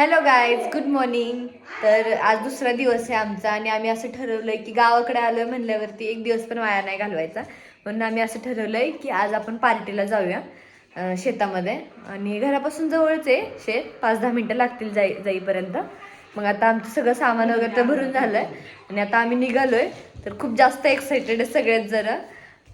Hello guys good morning तर आज दुसरा दिवस आहे आमचा आणि आम्ही असं ठरवलंय की गावाकडे आलोय म्हणल्यावरती एक दिवस पण वाया नाही घालवायचा. म्हणून आम्ही असं ठरवलंय की आज आपण पार्टीला जाऊया शेतामध्ये. आणि घरापासून जवळच आहे शेत. पाच दहा मिनटं लागतील जाई जाईपर्यंत. मग आता आमचं सगळं सामान वगैरे तर भरून झालंय. आणि आता आम्ही निघालोय. तर खूप जास्त एक्साइटेड आहे सगळेच जरा.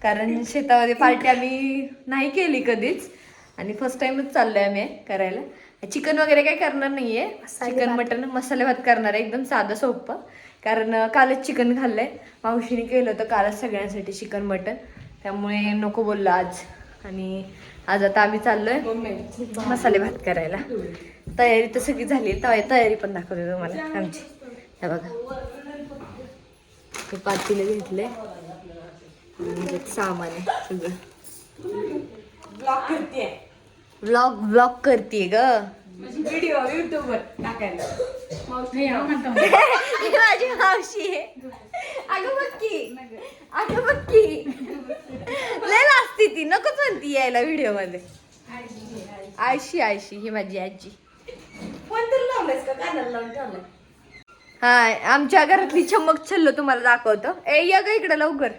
कारण शेतामध्ये पार्टी आम्ही नाही केली कधीच. आणि फर्स्ट टाइमच चाललोय आम्ही करायला. चिकन वगैरे काही करणार नाहीये. चिकन मटन मसाले भात करणार आहे. एकदम साधं सोपं. कारण कालच चिकन खाल्लंय. मावशीने केलं होतं कालच सगळ्यांसाठी चिकन मटन. त्यामुळे नको बोललं आज. आणि आज आता आम्ही चाललोय मसाले भात करायला. तयारी तर सगळी झाली. तया- तयारी पण दाखवते तुम्हाला. आमची. हे बघा. ते पातीला म्हणजे सामान आहे सगळं. ब्लॉक करते ब्लॉग ब्लॉग करते ग व्हिडिओ युट्यूब वर टाकायला ही माझी मावशी आहे. अगं बघ की. अगं बघ की. लय लाजती ती. नकोच म्हणती यायला व्हिडिओमध्ये आयशी आयशी ही माझी आजी. फोन तर लावलायस का? कानाला लावून ठेवलाय. हा आमच्या घरातली चमक छल्लो तुम्हाला दाखवतो. ए या ग इकडे लवकर.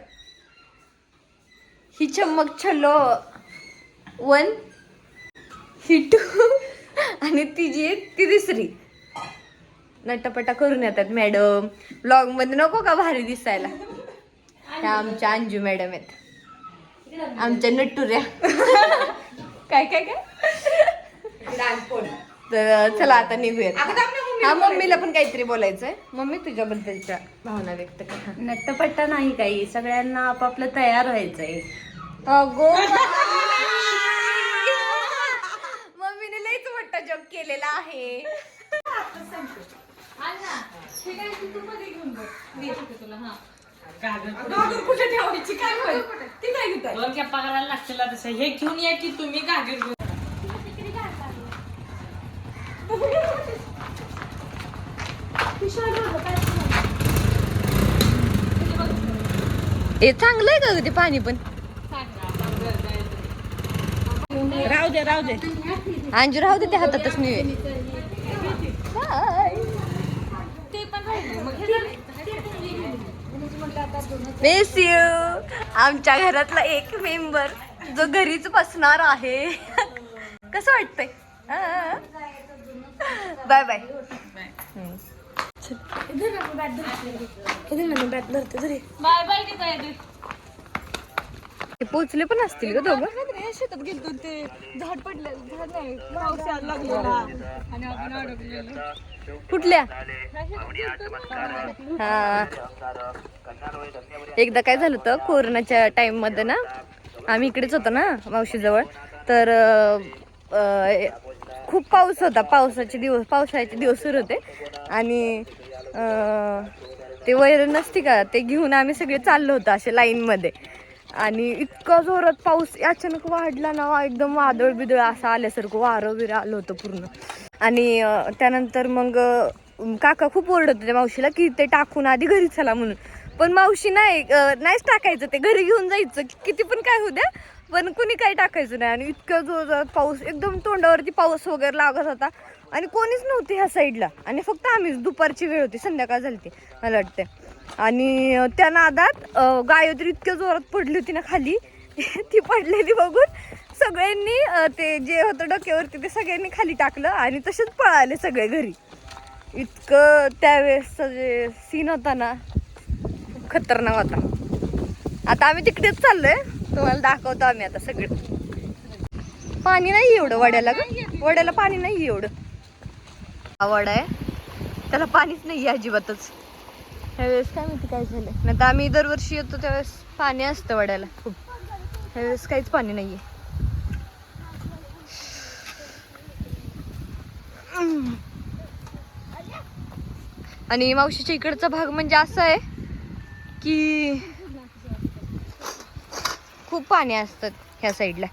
ही चमक छल्लो. वन ही टू आणि तिची एक ती तिसरी नटापटा करून येतात मॅडम. ब्लॉगमध्ये नको का भारी दिसायला? ह्या आमच्या अंजू मॅडम आहेत. आमच्या नटुऱ्या. काय काय काय? लहानपण तर चला आता निघूयात. हा मम्मीला पण काहीतरी बोलायचंय. मम्मी तुझ्याबद्दलच्या भावना व्यक्त कर. नट्टपट्टा नाही काही. सगळ्यांना आपापलं तयार व्हायचंय. अगो केलेला आहे. गागर कुठे? ठेवायची? काय माहीत? ती काय घेताय दोन कॅपा करायला लागतील तसं हे घेऊन या की तुम्ही गागर घेऊन? हे चांगलं आहे का ग ते पाणी पण? राहू दे राहू दे. अंजू राहू दे ते हातातच नाही मिस यू आमच्या घरातला एक मेंबर जो घरीच बसणार आहे. कसं वाटतंय? बाय बाय बाय बाय ते? पोचले पण असतील ग दोघं. शेतात गेलतो ते. झाड पडले झाड नाही पाऊस यायला लागलेला. आणि आपण अडकलेलो. कुठल्या? हा. एकदा काय झालं होतं कोरोनाच्या टाइममध्ये ना आम्ही इकडेच होतो ना मावशीजवळ. तर खूप पाऊस होता पावसाचे दिवस पावसाळ्याचे दिवस सुरू होते. आणि ते वैरण नसते का ते घेऊन आम्ही सगळे चाललो होतो असे लाईनमध्ये. आणि इतका जोरात पाऊस अचानक वाढला ना एकदम वादळ बिदळ असं आल्यासारखं वारं बिरं आलं होतं पूर्ण. आणि त्यानंतर मग काका खूप ओरडत होते मावशीला की ते टाकून आधी घरी चला म्हणून. पण मावशी नाही नाहीच टाकायचं ते घरी घेऊन जायचं. किती पण काय होऊ द्या पण कुणी काही टाकायचं नाही. आणि इतकं जोरात पाऊस एकदम तोंडावरती पाऊस वगैरे लागत होता. आणि कोणीच नव्हते ह्या साईडला. आणि फक्त आम्हीच. दुपारची वेळ होती संध्याकाळ झाली ती मला वाटतं आणि त्या नादात गायत्री इतक्या जोरात पडली होती ना खाली. ती पडलेली बघून सगळ्यांनी ते जे होतं डोक्यावरती ते सगळ्यांनी खाली टाकलं आणि तसेच पळाले सगळे घरी. इतकं त्यावेळेस जे सीन होता ना खूप खतरनाक होता. आता आम्ही तिकडेच चाललोय. तुम्हाला दाखवतो आम्ही आता सगळं. पाणी नाही एवढं वड्याला ग. वड्याला पाणी नाही एवढं. वडा आहे. त्याला पाणीच नाही अजिबातच. ह्यावेळेस काय माहिती काय झालं नाही तर आम्ही दरवर्षी येतो त्यावेळेस पाणी असतं वड्याला. खूप. ह्यावेळेस काहीच पाणी नाहीये. आणि मावशीच्या इकडचा भाग म्हणजे असा आहे की खूप पाणी असतात ह्या साईडला.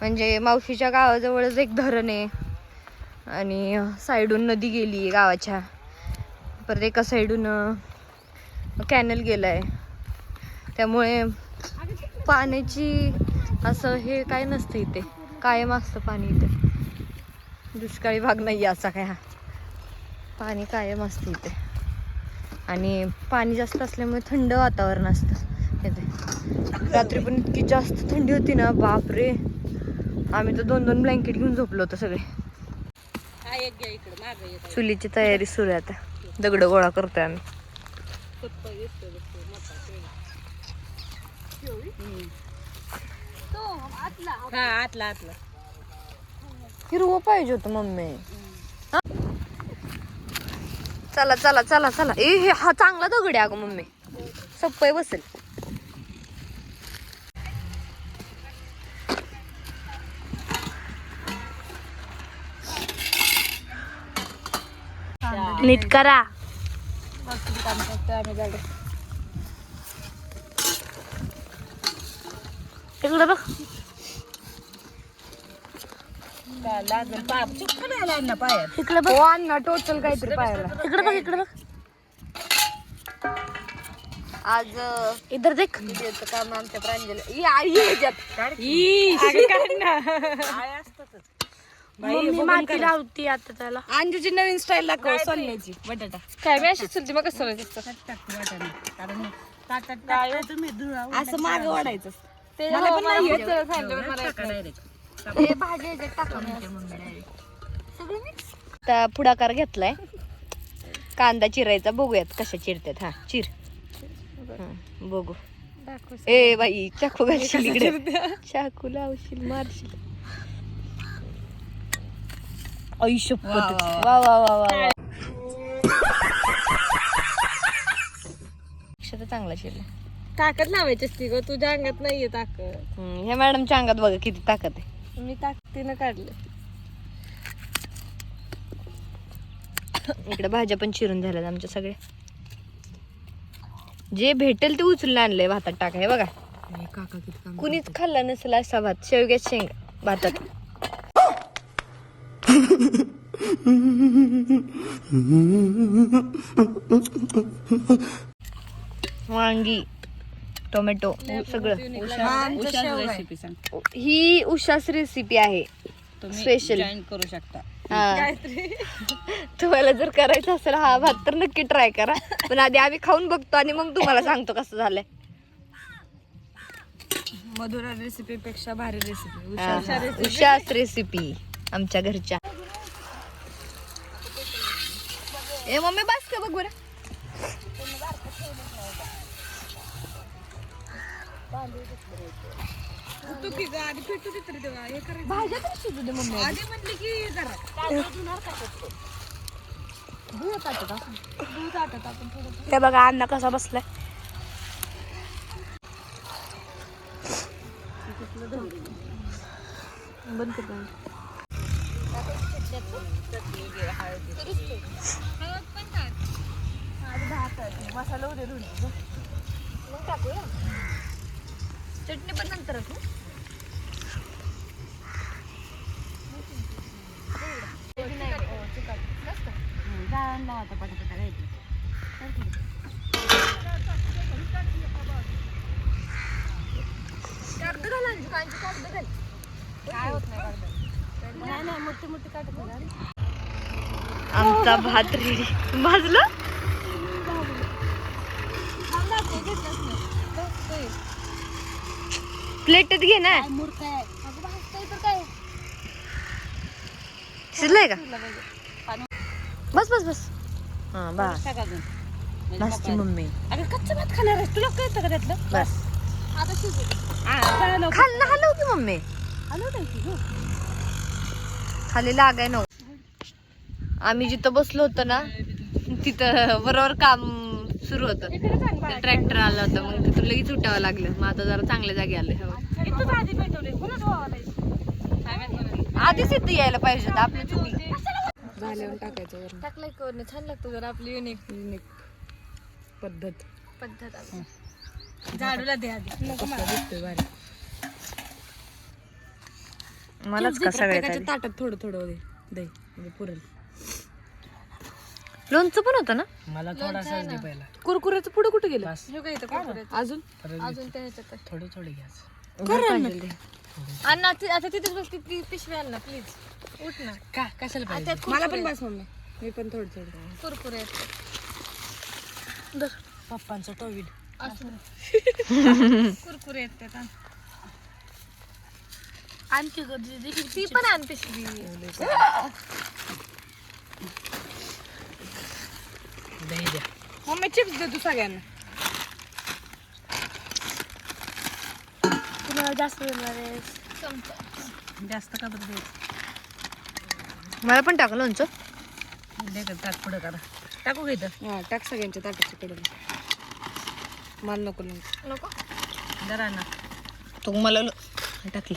म्हणजे मावशीच्या गावाजवळच एक धरण आहे. आणि साईडून नदी गेली आहे गावाच्या. परत एका साईडून कॅनल गेला आहे त्यामुळे पाण्याची असं हे काय नसतं इथे. कायम असतं पाणी इथे. दुष्काळी भाग नाही आहे असा काय हा. पाणी कायम असतं इथे. आणि पाणी जास्त असल्यामुळे थंड वातावरण असतं इथे. रात्री पण इतकी जास्त थंडी होती ना बापरे. आम्ही तर दोन दोन ब्लँकेट घेऊन झोपलो होतो सगळे. चुलीची तयारी सुरू आहे आता. दगड गोळा करतोय आम्ही. हा आतला आतला. हिरवं पाहिजे होतं मम्मी. चला चला चला चला. ए हे हा चांगला दगड आहे अगं मम्मी. सप्पय बसेल. नीट करा. इकडे बघ. इकडे बघ. अण्णा टोटल काहीतरी पाहायला इकडे बघ इकडे बघ. आज इधर देख. काम आमच्या प्रांजल ई, आई ये ह्याच्यात. ई. मम्मी माती लावती आता त्याला. अंजूची नवीन स्टाईल दाखव सोन्याची बटाटा. काय मी अशीच चुलती मग कसं धुळा असं माग वाढायचं ते मला पण नाही येत. हेच सांगितलं, पण मला येत नाही. हे भाजी ह्याच्यात टाका सगळं mix. आता पुढाकार घेतलाय. कांदा चिरायचा बघूयात कशा चिरतात हा चिर. हा, बघू. ए बाई चाकू घालशील इकडे. चाकू लावशील मारशील. आयुष्य वा वा वा. अक्षता चांगला चिरला ताकद लावायची असती ग? तुझ्या अंगात नाहीये ताकद. ह्या मॅडमच्या अंगात बघा किती ताकद आहे. मी ताकदीनं काढलं इकडे भाज्या पण चिरून झाल्यात आमच्या सगळ्या. जे भेटेल ते उचलून आणलंय भातात टाका हे बघा. काका किती कुणीच खाल्ला नसेल असा भात शेवग्या शेंग भातात. वांगी टोमॅटो सगळं. रेसिपी सांग. ही उषाच रेसिपी आहे. तुम्ही Special. जॉईन करू शकता. हा. तुम्हाला जर करायचं असेल हा भात तर नक्की ट्राय करा. पण आधी आम्ही खाऊन बघतो आणि मग तुम्हाला सांगतो कसं झालंय. मधुरा रेसिपी पेक्षा भारी रेसिपी. उषाच रेसिपी आमच्या घरच्या. ए मम्मी बस का बघ बरं. तू की ग आधी पिटू दे तरी तेव्हा हे करायचं. भाज्या तर शिजू दे मम्मी? आधी म्हटली की जरा. दूध आटत आपण थोडं हे बघा अण्णा कसा बसलाय. बंद कर. मसाला उद्या धुवून मग टाकूया चटणी पण नंतरच ना पटापटा घ्यायचं कागद घाल अंजू, कांची कागद घाल. काय होत नाही आमचा भात रेडी भाजलं? प्लेटच घे ना. आहे? शिजलंय का? बस बस बस. हा बस अजून. म्हणजे. मम्मी. अगं कच्चं भात खाणार आहेस? तुला कळतं का त्यातलं? बस. हा, चला लवकर. खाल ना हलव की मम्मी की गं. खाली लागाय नको आम्ही जिथं बसलो होतो ना तिथं बरोबर काम सुरू होतं. ट्रॅक्टर आला होता मग तिथून लगेच उठावं लागलं. मग आता जरा चांगल्या जागी आले नाही आधीच इथं यायला पाहिजे होतं आपली चुकली झाल्यावर टाकायचं वरून टाकलं की वरून छान लागतं जरा आपली युनिक युनिक पद्धत. पद्धत. झाडूला दे आधी. नको मला. दिसतोय भारी मलाच का सगळ्यात आधी. ताटात थोडं थोडं दे. दही म्हणजे पुरेल. लोणचं पण होतं ना? मला थोडासा दे पहिला. कुरकुऱ्याचं पुढे कुठे गेलं? हे काय इथं कुरकुऱ्याचं. अजून? अजून त्या ह्याच्यात आहे. थोडे थोडे घ्यायचं अण्णा ती- आता तिथेच बस ती ती पिशवी आण ना प्लीज उठ ना. का? कशाला पाहिजे? मला पण बस मम्मी. मी पण थोडं थोडं. कुरकुरे पप्पांचं टोविल. कुरकुरे येतात आणखी ती पण आण पिशवी दही द्या. मम्मी चिप्स दे तू सगळ्यांना. तुम्हाला जास्त देणार जास्त का बरं द्यायचं मला पण टाकलं लोणचं दे का ताट पुढं करा टाकू का इथं? हा टाक सगळ्यांच्या ताटाच्या कडून मला नको नको. नको जरा ना. तो मला टाकली.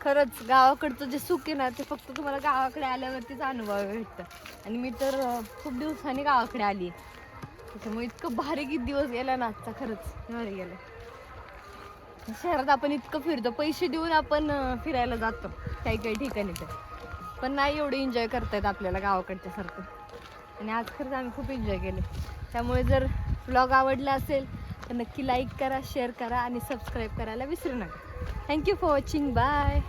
खरंच गावाकडचं जे सुख आहे ना ते फक्त तुम्हाला गावाकडे आल्यावरतीच अनुभव भेटतं. आणि मी तर खूप दिवसांनी गावाकडे आली त्याच्यामुळे इतकं भारी किती दिवस गेला ना आजचा खरंच. भारी गेला. शहरात आपण इतकं फिरतो पैसे देऊन आपण फिरायला जातो काही काही ठिकाणी तर. पण नाही एवढं एन्जॉय करतायत आपल्याला गावाकडच्या सारखं. आणि आज खरंच आम्ही खूप एन्जॉय केले. त्यामुळे जर ब्लॉग आवडला असेल तर नक्की लाईक करा शेअर करा आणि सबस्क्राईब करायला विसरू नका. Thank you for watching bye